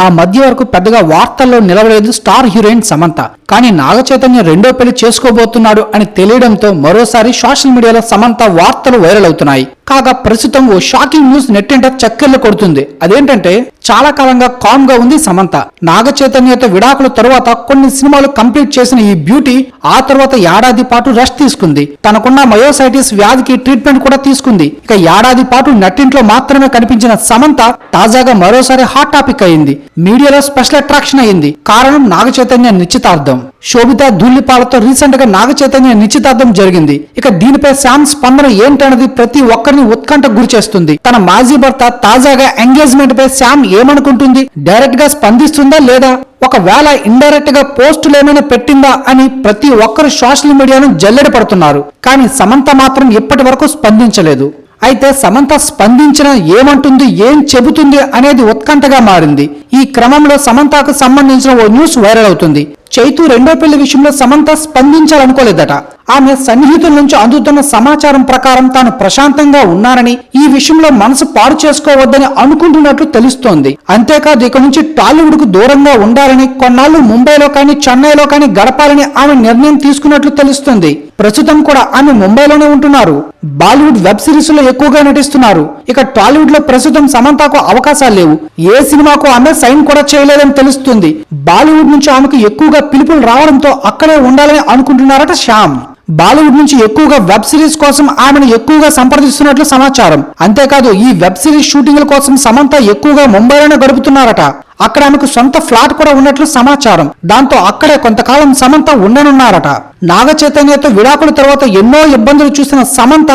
ఆ మధ్య వరకు పెద్దగా వార్తల్లో నిలవలేదు స్టార్ హీరోయిన్ సమంత. కానీ నాగ చైతన్య రెండో పెళ్ళి చేసుకోబోతున్నాడు అని తెలియడంతో మరోసారి సోషల్ మీడియాలో సమంత వార్తలు వైరల్ అవుతున్నాయి. కాగా ప్రస్తుతం ఓ షాకింగ్ న్యూస్ నెట్టింట చక్కెర్లు కొడుతుంది. అదేంటంటే చాలా కాలంగా కామ్గా ఉంది సమంత. నాగ చైతన్యతో విడాకుల తరువాత కొన్ని సినిమాలు కంప్లీట్ చేసిన ఈ బ్యూటీ ఆ తర్వాత ఏడాది పాటు రెస్ట్ తీసుకుంది. తనకున్న మయోసైటిస్ వ్యాధికి ట్రీట్మెంట్ కూడా తీసుకుంది. ఇక ఏడాది పాటు నటింట్లో మాత్రమే కనిపించిన సమంత తాజాగా మరోసారి హాట్ టాపిక్ అయింది. మీడియాలో స్పెషల్ అట్రాక్షన్ అయింది. కారణం నాగ చైతన్య నిశ్చితార్థం. శోభిత ధూళిపాలతో రీసెంట్గా నాగ చైతన్య నిశ్చితార్థం జరిగింది. ఇక దీనిపై శామ్ స్పందన ఏంటన్నది ప్రతి ఒక్కరిని ఉత్కంఠ గురి చేస్తుంది. తన మాజీ భర్త తాజాగా ఎంగేజ్మెంట్ పై శామ్ ఏమనుకుంటుంది? డైరెక్ట్గా స్పందిస్తుందా లేదా? ఒకవేళ ఇండైరెక్ట్గా పోస్టులు ఏమైనా పెట్టిందా అని ప్రతి ఒక్కరు సోషల్ మీడియాను జల్లెడ పడుతున్నారు. కానీ సమంత మాత్రం ఇప్పటి వరకు స్పందించలేదు. అయితే సమంత స్పందించిన ఏమంటుంది ఏం చెబుతుంది అనేది ఉత్కంఠగా మారింది. ఈ క్రమంలో సమంతకు సంబంధించిన ఓ న్యూస్ వైరల్ అవుతుంది. చైతు రెండో పెళ్ళి విషయంలో సమంత స్పందించాలనుకోలేదట. ఆమె సన్నిహితుల నుంచి అందుతున్న సమాచారం ప్రకారం తాను ప్రశాంతంగా ఉన్నానని ఈ విషయంలో మనసు పాడు చేసుకోవద్దని అనుకుంటున్నట్లు తెలుస్తోంది. అంతేకాదు ఇక నుంచి టాలీవుడ్కు దూరంగా ఉండాలని కొన్నాళ్ళు ముంబైలో కానీ చెన్నైలో కానీ గడపాలని ఆమె నిర్ణయం తీసుకున్నట్లు తెలుస్తుంది. ప్రస్తుతం కూడా ఆమె ముంబైలోనే ఉంటున్నారు. బాలీవుడ్ వెబ్ సిరీస్లో ఎక్కువగా నటిస్తున్నారు. ఇక టాలీవుడ్లో ప్రస్తుతం సమంతకు అవకాశాలు లేవు. ఏ సినిమాకు ఆమె సైన్ కూడా చేయలేదని తెలుస్తుంది. బాలీవుడ్ నుంచి ఆమెకు ఎక్కువగా పిలుపులు రావడంతో అక్కడే ఉండాలని అనుకుంటున్నారట శ్యామ్. బాలీవుడ్ నుంచి ఎక్కువగా వెబ్ సిరీస్ కోసం ఆమెను ఎక్కువగా సంప్రదిస్తున్నట్లు సమాచారం. అంతేకాదు ఈ వెబ్ సిరీస్ షూటింగ్ల కోసం సమంత ఎక్కువగా ముంబైలోనే గడుపుతున్నారట. అక్కడ ఆమెకు సొంత ఫ్లాట్ కూడా ఉన్నట్లు సమాచారం. దాంతో అక్కడే కొంతకాలం సమంత ఉండనున్నారట. నాగ చైతన్యతో విడాకుల తర్వాత ఎన్నో ఇబ్బందులు చూసిన సమంత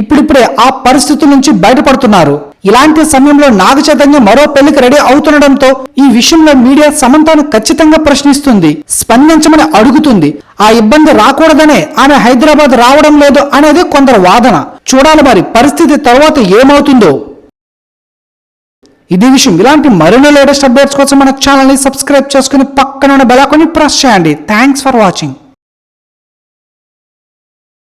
ఇప్పుడిప్పుడే ఆ పరిస్థితుల నుంచి బయటపడుతున్నారు. ఇలాంటి సమయంలో నాగ చైతన్య మరో పెళ్ళికి రెడీ అవుతుండడంతో ఈ విషయంలో మీడియా సమంతను ఖచ్చితంగా ప్రశ్నిస్తుంది స్పందించమని అడుగుతుంది. ఆ ఇబ్బంది రాకూడదనే ఆమె హైదరాబాద్ రావడం లేదు అనేది కొందరు వాదన. చూడాలి మరి పరిస్థితి తర్వాత ఏమవుతుందో. ఇది విషయం. ఇలాంటి మరిన్ని లేటెస్ట్ అప్డేట్స్ కోసం మన ఛానల్ని సబ్స్క్రైబ్ చేసుకుని పక్కన ఉన్న ప్రెస్ చేయండి. Thanks for watching.